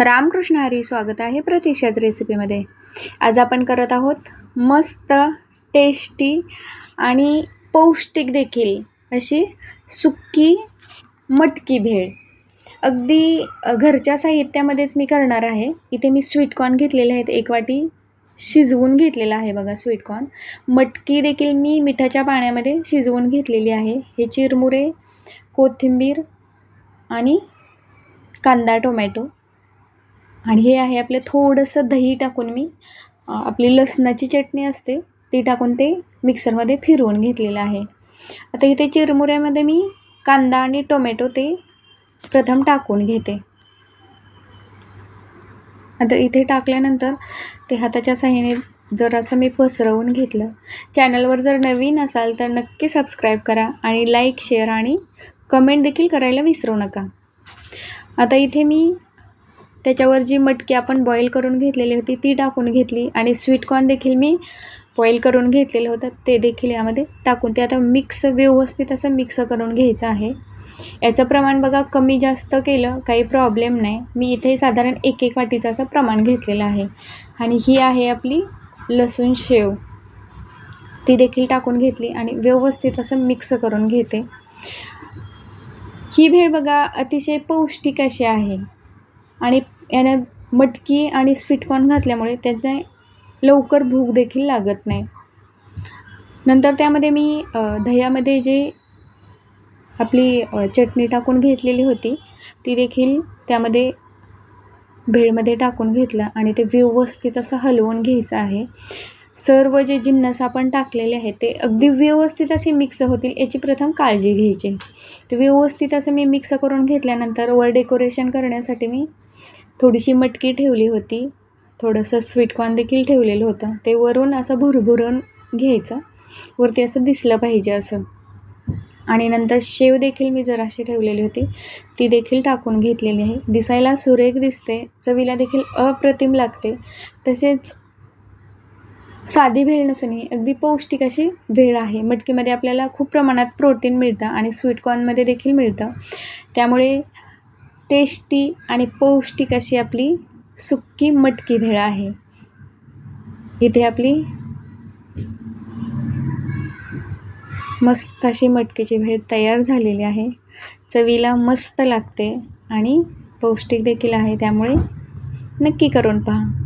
रामकृष्ण हरी स्वागत आहे प्रतीक्षाच रेसिपीमध्ये आज आपण करत आहोत मस्त टेस्टी आणि पौष्टिक देखील अशी सुक्की मटकी भेळ. अगदी घरच्या साहित्यामध्येच मी करणार आहे. इथे मी स्वीटकॉर्न घेतलेले आहेत. एक वाटी शिजवून घेतलेला आहे बघा स्वीटकॉर्न मटकी देखील मी मिठाच्या पाण्यामध्ये शिजवून घेतलेली आहे. हे चिरमुरे कोथिंबीर आणि कांदा टोमॅटो. आणि हे आहे आपलं थोडंसं दही टाकून मी आपली लसणाची चटणी असते ती टाकून ते मिक्सरमध्ये फिरवून घेतलेलं आहे. आता इथे चिरमुऱ्यामध्ये मी कांदा आणि टोमॅटो ते प्रथम टाकून घेते. आता इथे टाकल्यानंतर ते हाताच्या साह्याने जरासं मी पसरवून घेतलं. चॅनलवर जर नवीन असाल तर नक्की सबस्क्राईब करा आणि लाईक शेअर आणि कमेंट देखील करायला विसरू नका. आता इथे मी त्याच्यावर जी मटकी आपण बॉईल करून घेतलेली होती ती टाकून घेतली आणि स्वीटकॉर्न देखील मी बॉईल करून घेतलेलं होतं ते देखील यामध्ये टाकून. ते आता मिक्स व्यवस्थित असं मिक्स करून घ्यायचं आहे. याचं प्रमाण बघा कमी जास्त केलं काही प्रॉब्लेम नाही. मी इथे साधारण एक एक वाटीचं असं प्रमाण घेतलेलं आहे. आणि ही आहे आपली लसूण शेव. ती देखील टाकून घेतली आणि व्यवस्थित असं मिक्स करून घेते. ही भेळ बघा अतिशय पौष्टिक अशी आहे. आणि यानं मटकी आणि स्वीटकॉर्न घातल्यामुळे त्याने लवकर भूक देखील लागत नाही. नंतर त्यामध्ये मी दह्यामध्ये जे आपली चटणी टाकून घेतलेली होती ती देखील त्यामध्ये भेळमध्ये टाकून घेतलं आणि ते व्यवस्थित असं हलवून घ्यायचं आहे. सर्व जे जिन्नस आपण टाकलेले आहेत ते अगदी व्यवस्थित असे मिक्स होतील याची प्रथम काळजी घ्यायची. ते व्यवस्थित असं मी मिक्स करून घेतल्यानंतर वर डेकोरेशन करण्यासाठी मी थोडीशी मटकी ठेवली होती. थोडंसं स्वीटकॉर्न देखील ठेवलेलं होतं. ते वरून असं भुरभुरून घ्यायचं. वरती असं दिसलं पाहिजे असं. आणि नंतर शेव देखील मी जराशी ठेवलेली होती. ती देखील टाकून घेतलेली आहे. दिसायला सुरेख दिसते. चवीला देखील अप्रतिम लागते. तसेच साधी भेळ नसूनही अगदी पौष्टिक अशी भेळ आहे. मटकीमध्ये आपल्याला खूप प्रमाणात प्रोटीन मिळतं आणि स्वीटकॉर्नमध्ये देखील मिळतं. त्यामुळे टेस्टी आणि पौष्टिक अशी आपली सुक्की मटकी भेळ आहे. इथे आपली मस्त अशी मटकीची भेळ तयार झालेली आहे. चवीला मस्त लागते आणि पौष्टिक देखील आहे. त्यामुळे नक्की करून पहा.